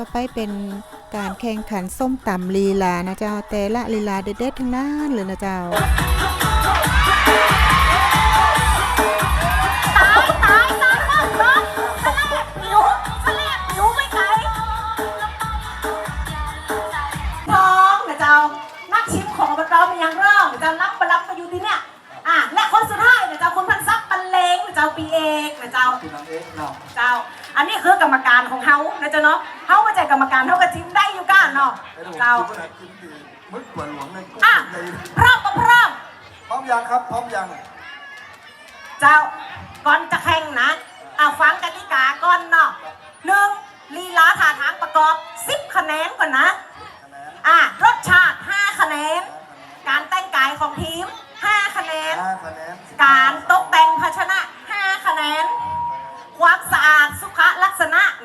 ต่อไปเป็นการแข่งขันส้มตำลีลานะเจ้าแต่ละลีลาเด็ดๆทั้งนั้นเลยนะเจ้าตายตายตายรอบรอบสแลบหิวสแลบหิวไม่ไกลน้องนะเจ้านักชิมของอบตเป็นย่างเริ่มนะเจ้ารับประรับมาอยู่ที่เนี่ยอะและคนสุดท้ายเนะเจ้าคุณพันซักปัน เลงนะเจ้าปีเอกนะเจ้า คือนางเอกเนาะเจ้า อันนี้คือกรรมการของเฮานะเจ้าเนาะเฮามาจากกรรมการเฮาก็ชิมได้อยู่ก้านเนาะไอ้หนูเจ้า คิดว่ากินดีมึกกว่าหลวงในกรุงอะในพร้อมก็พร้อม พร้อมยังครับ พร้อมยังเจ้าก่อนจะแข่งนะอ่าฟังกติกาก่อนเนาะหนึ่งลีลาท่าทางประกอบ 10 คะแนนก่อนนะ คะแนนอ่ารสชาติ 5 คะแนน การแต่งกายของทีม 5 คะแนน ห้าคะแนน การ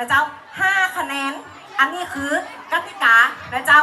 นะเจ้า 5 คะแนน อันนี้คือกติกานะเจ้า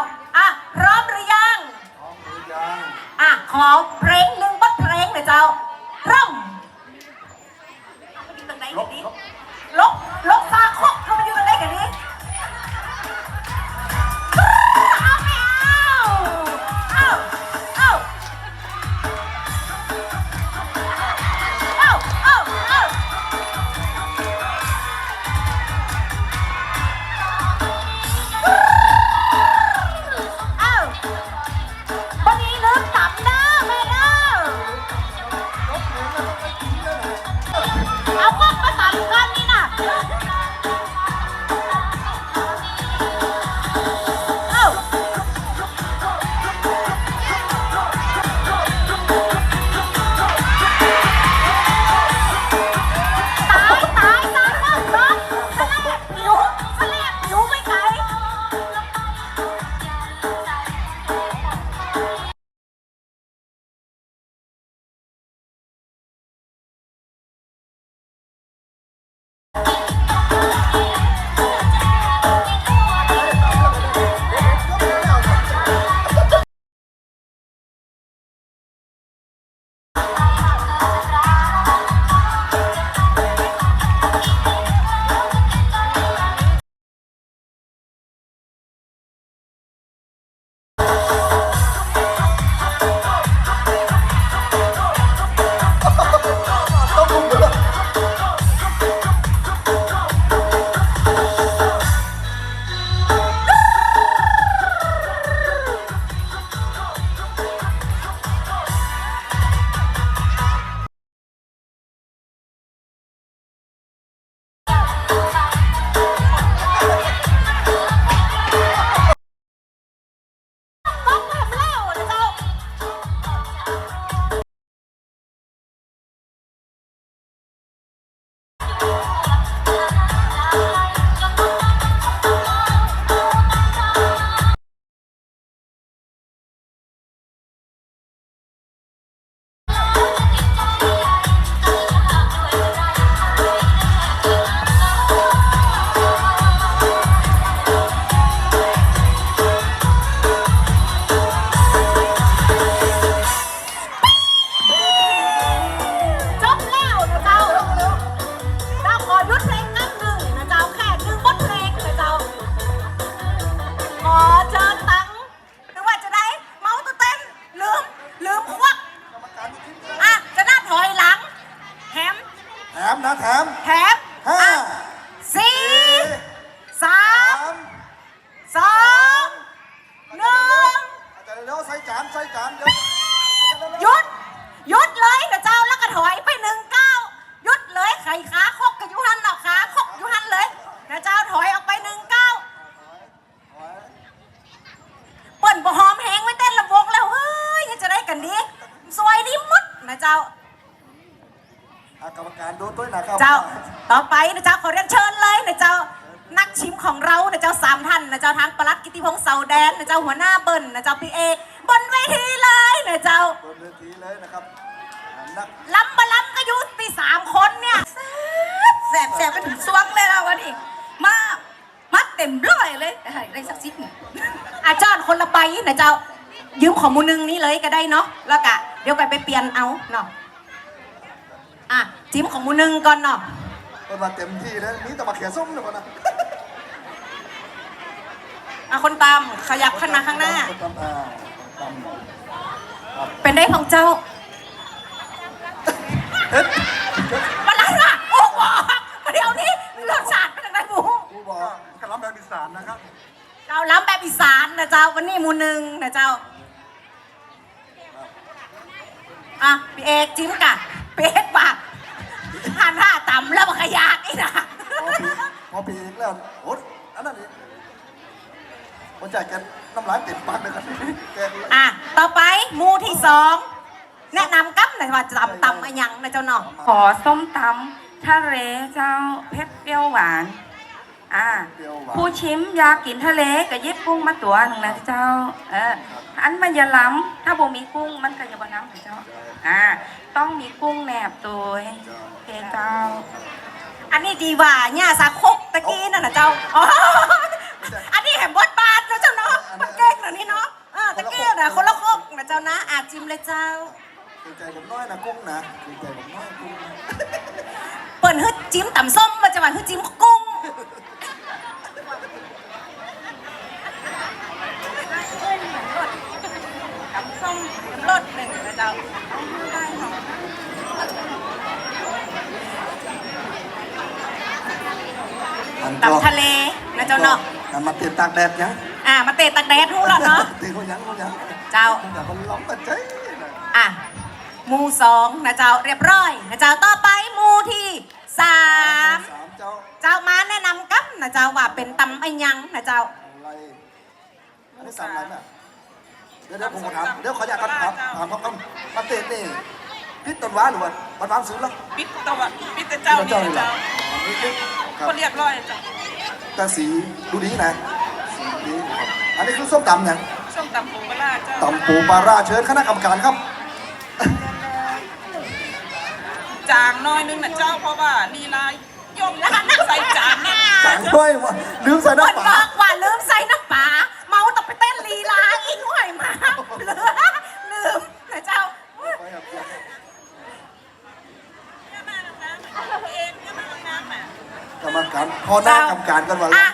ต่อไปนะเจ้าขอเรียนเชิญเลยนะเจ้านักชิมของเรานะเจ้าสามท่านนะเจ้าทางปลัดกิติพงษ์เสาแดนนะเจ้าหัวหน้าเบิ้ลนะเจ้าพี่เอกบนเวทีเลยนะเจ้าบนเวทีเลยนะครับอะนักลำบะลำก็อยู่ปีสามคนเนี่ยแสบแสบไปถึงสวงเลยเราวันนี้มามาเต็มร้อยเลยได้สักสิบหนึ่งอาจารย์คนละใบนะเจ้ายืมของมูนึงนี้เลยก็ได้เนาะแล้วกะเดี๋ยวไปไปเปลี่ยนเอาเนาะ อะจิ้มของมูนึงก่อนเนาะเป็นมาเต็มที่เลยมีแต่มาเขียส้มเลยก่อนนะอะคนตามขยับขึ้นมาข้างหน้าคนตำอ่าคนตำเป็นได้ของเจ้ามาแล้วล่ะโอ้โหมาเดี๋ยวนี้รสชาติเป็นยังไงหมูกูบอกกระลำแบบอีสานนะครับเจ้าล้ำแบบอีสานนะเจ้าวันนี้หมูหนึ่งนะเจ้าอะพี่เอกจิ้มกะพี่ เอกปากหันหน้าต่ำแล้วมาขยากอีกนะพอปีพอปีอีกแล้วโอ้อันนั้นนี่ผมจ่ายแกน้ำลายเต็มปากเลยครับแกอะ ต่อไปหมูที่สอง แนะนำกับหน่อยว่าจะตำตำอะไรยังนะเจ้าเนาะขอส้มตำทะเลเจ้าเผ็ดเปรี้ยวหวาน อ่า เปรี้ยวหวานผู้ชิมอยากกินทะเลก็ยิบกุ้งมาตัวหนึ่งนะเจ้า เออ อันมันอย่าล้ำถ้าบ่มีกุ้งมันก็อย่าบ่น้ำนะเจ้าอ่าต้องมีกุ้งแหนบตัวโอเคเจ้า อันนี้ดีว่าเนี่ยสาคกตะกี้นั่นนะเจ้าอ๋ออันนี้แหมบดบาทนะเจ้าเนาะมันเก่งนะนี่เนาะเออตะกี้นะคนละคกนะเจ้านะอาจิมเลยเจ้าเกรงใจผมน้อยนะกุ้งนะเกรงใจผมน้อยกุ้งนะเปิดฮึดจิ้มต่ำส้มมาจะมาฮึดจิ้มกุ้งต่ำส้มน้ำรส หนึ่งนะเจ้าอันก็ต่ำทะเลนะเจ้าเนาะอันมาเตียนตากแดดยังอ่ามาเตะตักแดดรู้แล้วเนาะตีเขายังเขายังเจ้าแต่มันล้อมกันใจนะอะหมูสองนะเจ้าเรียบร้อยนะเจ้าต่อไปหมูที่สามเจ้ามาแนะนำกับนะเจ้าว่าเป็นตำไอยังนะเจ้าอะไรอันนี้สามอะไรแม่เดี๋ยวเดี๋ยวผมขอถามเดี๋ยวขออยากถามถามเขาคำมาเตะนี่พิษต้นว้าหรือว่ามันวางซื้อแล้วปิดตะวันปิดแต่เจ้านี่นะเจ้านี่คือครับคนเรียบร้อยเจ้าแต่สีดูดีนะสีดีครับอันนี้คือส้มตำยังส้มตำปูปลาร้าเจ้าตำปูปลาร่าเชิญคณะกรรมการครับจางน้อยนึงนะเจ้าเพราะว่านี่ลายยกใส่จานนี่สั่งด้วยว่าลืมใส่คนน้ำปบลาอกว่าลืมใส่น้ำปลาเมาต้องไปเต้นลีลาอีกหน่อยมาเหลือลืมนะเจ้า ไปครับ เองก็มาน้ำอะ การพอหน้ากรรมการกันว่าอะ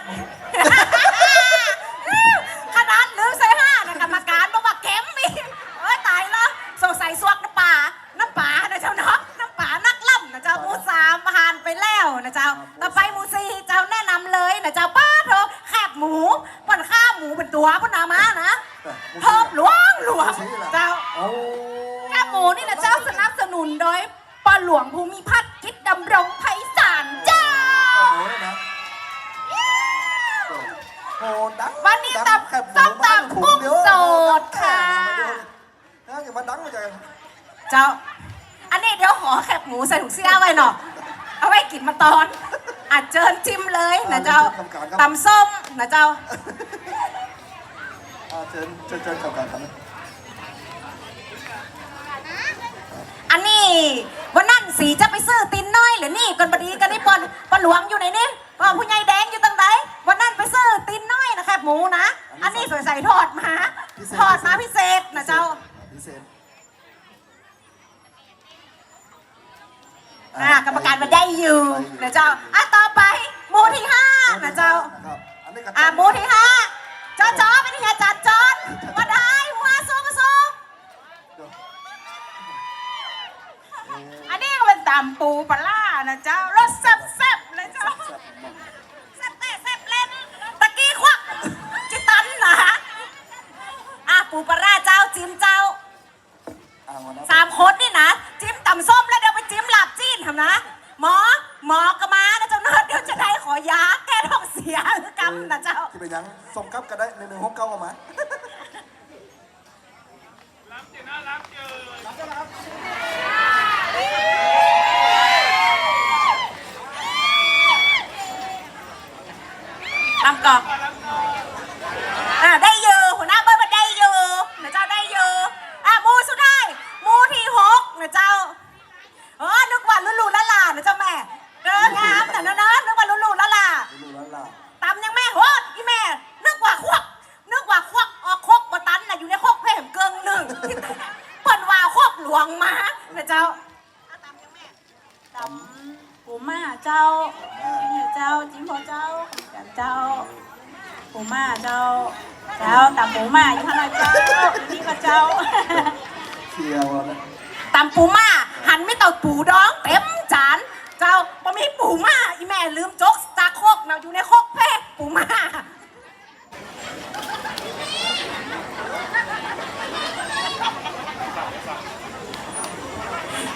โอ้ดังวันนี้ดังตำแคบหมูส้มตำกุ้งสดค่ะนะอย่ามาดังมาจากเจ้า อันนี้เดี๋ยวขอแคบหมูใส่ถุงเสื้อไว้หน่อยเอาไว้กินมาตอนอาจเจิญจิ้มเลยนะเจ้าตำส้มนะเจ้าอ่าเชิญเชิญเชิญกรรมการครับอันนี้วันนั้นสีจะไปซื้อตินน้อยหรือนี่กันบดีกันนี่ปอนปอนหลวงอยู่ไหนนี่ปอนผู้ใหญ่แดง หมูนะ อันนี้สวยใส่ทอดมาทอดมาพิเศษนะเจ้า พิเศษอ่ากรรมการมาได้อยู่นะเจ้าอะต่อไปหมูที่ห้านะเจ้า ครับอันนี้ก็อะหมูที่ห้าจอจอเป็นเฮียจัดจอนมาได้หัวสูงสูงอันนี้ก็เป็นตำปูปลาร้านะเจ้ารสแซ่บแซ่บๆเลยเจ้า แซ่บ ปูปลาร้าเจ้าจิ้มเจ้าอ่าวันนั้นสามคนนี่นะ จิ้มตำส้มแล้วเดี๋ยวไปจิ้มลาบจีนทำนะ หมอหมอก็มานะเจ้าเนิร์ดเดี๋ยวจะได้ขอยาแก้ท้องเสียหรือกำนะเจ้าที่เป็นยังส่งกับก็ได้ในหนึ่งห้องเก้าก็มาตามกรอบอ่าได้อยู่หัวหน้าเบิ้ลมาได้อยู่นะเจ้าได้อยู่อะหมูสุดท้ายหมูที่หกนะเจ้าเออนึกว่าลุลูละลานะเจ้าแม่เดินงามแต่เนอะเนอะนึกว่าลุลูละลา ดูแล้วล่ะ ตำยังแม่โหดอีแม่ นึกว่าควัก นึกว่าควักออกคกบตันน่ะอยู่ในคกเพ่มเกิงหนึ่งเปิ้นว่าคกหลวงมานะเจ้า ปูม่า เจ้าเนี่ยเจ้าจิ้มพอเจ้ากันเจ้าผปูม่าเจ้า เจ้าตำปูม่าอยู่ข้างในเจ้านี่ก็เจ้าเที่ยวนะตำปูม่าหันไม่เต่าปูดองเต็มจาน เจ้าบ่มีปูม่าอีแม่ลืมจกจากโคกเนาะอยู่ในโคกแพ้ปูม่า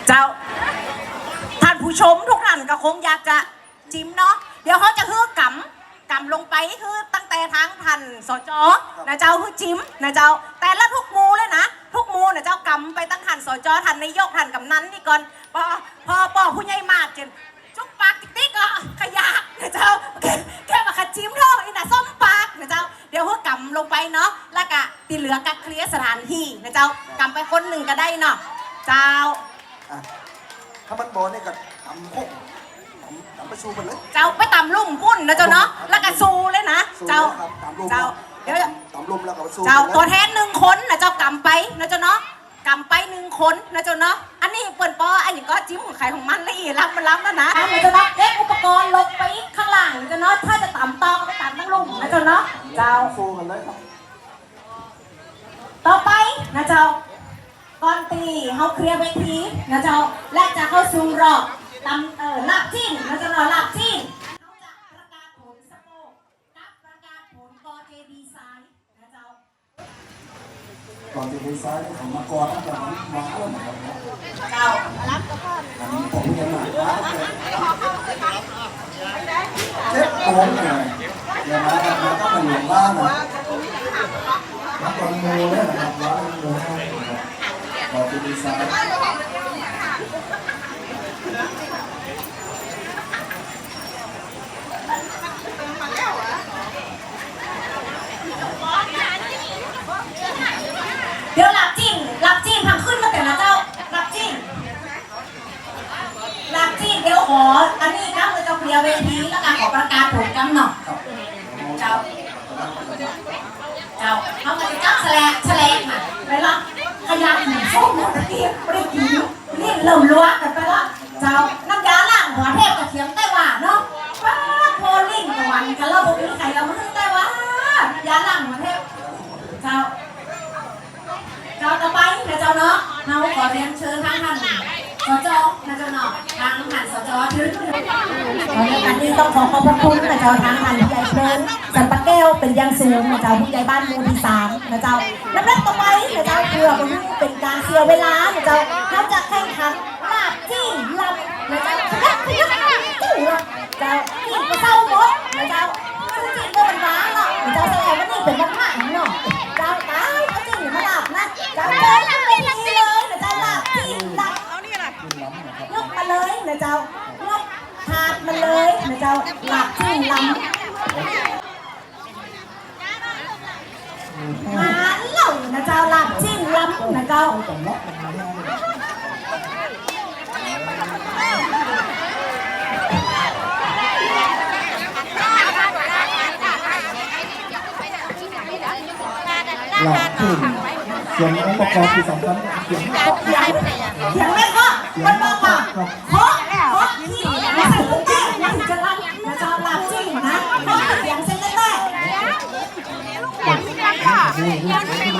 เจ้า ท่านผู้ชมทุกท่านก็ คงอยากจะจิ้มเนาะเดี๋ยวเขาจะฮือกำกำลงไปคือตั้งแต่ทางทันสจนะเจ้าฮือจิ้มนะเจ้า แต่ละทุกมูเลยนะทุกมูนะเจ้ากำไปตั้งทันสจทันนายกทันกำนั้นนี่ก่อนพอพอปอผู้ใหญ่มาจนจุกปากติ๊กติ๊กก็ขยะนะเจ้าแค่มาขัดจิ้มเท่าอีน่ะส้มปากนะเจ้าเดี๋ยวฮือกำลงไปเนาะแล้วก็ตีเหลือกัเคลียสถานที่นะเจ้ากำไปคนหนึ่งก็ได้เนาะเจ้าถ้ามันบอลเนี่ยก็ทำโคกำทำไปชูมันเลยเจ้าไปตำลุ่มพุ่นนะเจ้าเนาะแล้วก็ซูเลยนะสู้เจ้านะครับตามลมเจ้าเดี๋ยวตามลมแล้วก็สู้เจ้ากันนะตัวแทนหนึ่งคนนะเจ้ากำไปนะเจ้าเนาะกำไปหนึ่งคนนะเจ้าเนาะอันนี้เปิดปออันนี้ก็จิ้มของใครของมันเลยอีรับมันรับแล้วนะอันนี้จะนับเก็บอุปกรณ์ลงไปข้างล่างนะเจ้าเนาะถ้าจะตำตอก็ไปตำทั้งลุ่มนะเจ้าเนาะเจ้าสู้กันเลยครับต่อไปนะเจ้าก่อนตีเขาเคลียร์เวทีนะเจ้าและจะเข้าสู่รอบ ตำเอ่อลาบจิ้นนะเจ้าเนาะลาบจิ้นเขาจะประกาศผลสโปกกับประกาศผลกอเจดีไซน์นะเจ้า ก่อนจะไปซ้ายของมากรตั้งแต่มมาแล้วนะครับเจ้าผมยังหนาเจ็บโอนเลยอย่ามาแบบมาก็มาหลวงบ้านนะนักบอลงูเนี่ยนะครับร้านงูให้นะครับก่อนจะไปซ้าย เดี๋ยวลาบจิ้นลาบจิ้นทำขึ้นมาแต่ละเจ้าลาบจิ้นลาบจิ้นเดี๋ยวขอ อันนี้ ดียวเวทีแล้วก็ขอประกาศผลกำหนดเจ้า เจ้าเขามาจับแฉลงแฉลงค่ะไปละขยันส้มหมดตะกี้ไม่ได้กินนี่เริ่มล้วกันไปละเจ้าน้ำยาล้างหัวเทพกับเทียงไต้หวันเนาะป้าโพลิ่งตะวันกันเราบอกมีใครเราไม่ไต้หวันยาล้างหัวเทพเจ้า เจ้าต่อไปนะเจ้าเนาะเราขอเรียนเชิญทางท่านสจนะเจ้าเนาะทางท่านสจถึงตอนนี้อันนี้ต้องขอขอบพระคุณนะเจ้าทางท่านผู้ใหญ่เพลินสันปะแก้วเป็นอยังสูงนะเจ้าผู้ใหญ่บ้านหมู่ที่สามนะเจ้าลำดับต่อไปนะเจ้าเพื่อเป็นการเสียเวลานะเจ้าเขาจะแข่งขันลาบจี้ลำนะเจ้าขยับขยับจี้ลำเจ้าจี้ก็เศร้าหมดนะเจ้าซึ่งจี้ก็เป็นร้านหรอกนะเจ้าแสดงว่านี่เป็นวันพระเนาะเจ้าตายเขาจี้มาหลับนะเจ้าเดินเป็นนี้เลยนะเจ้าลาบจี้ลำ ยกมาเลยนะเจ้ายกถาดมาเลยนะเจ้าหลับที่ลำหาเหล่านะเจ้าหลับจิ้งลำนะเจ้าหลับขึ้นส่วนองค์ประกอบที่สำคัญเสียงเขียนเขียนไม่ก็มันบอกว่าเพราะเพราะที่ไม่ใส่กุญแจมันถึงจะรับนะเจ้าหลับจิ้งนะเพราะเสียงเส้นแรกหาเหล่